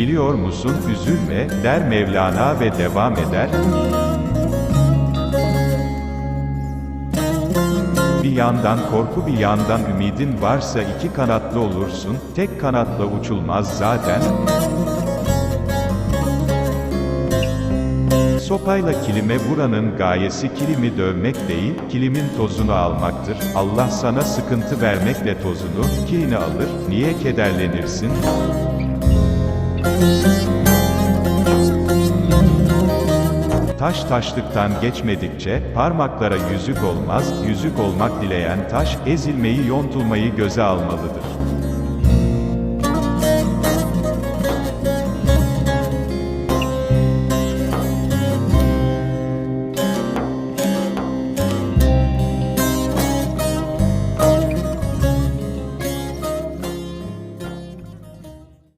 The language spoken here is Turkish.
Biliyor musun üzülme, der Mevlana ve devam eder. Bir yandan korku bir yandan ümidin varsa iki kanatlı olursun, tek kanatla uçulmaz zaten. Sopayla kilime vuranın gayesi kilimi dövmek değil, kilimin tozunu almaktır. Allah sana sıkıntı vermekle tozunu, kilini alır, niye kederlenirsin? Taş taşlıktan geçmedikçe, parmaklara yüzük olmaz, yüzük olmak dileyen taş, ezilmeyi yontulmayı göze almalıdır.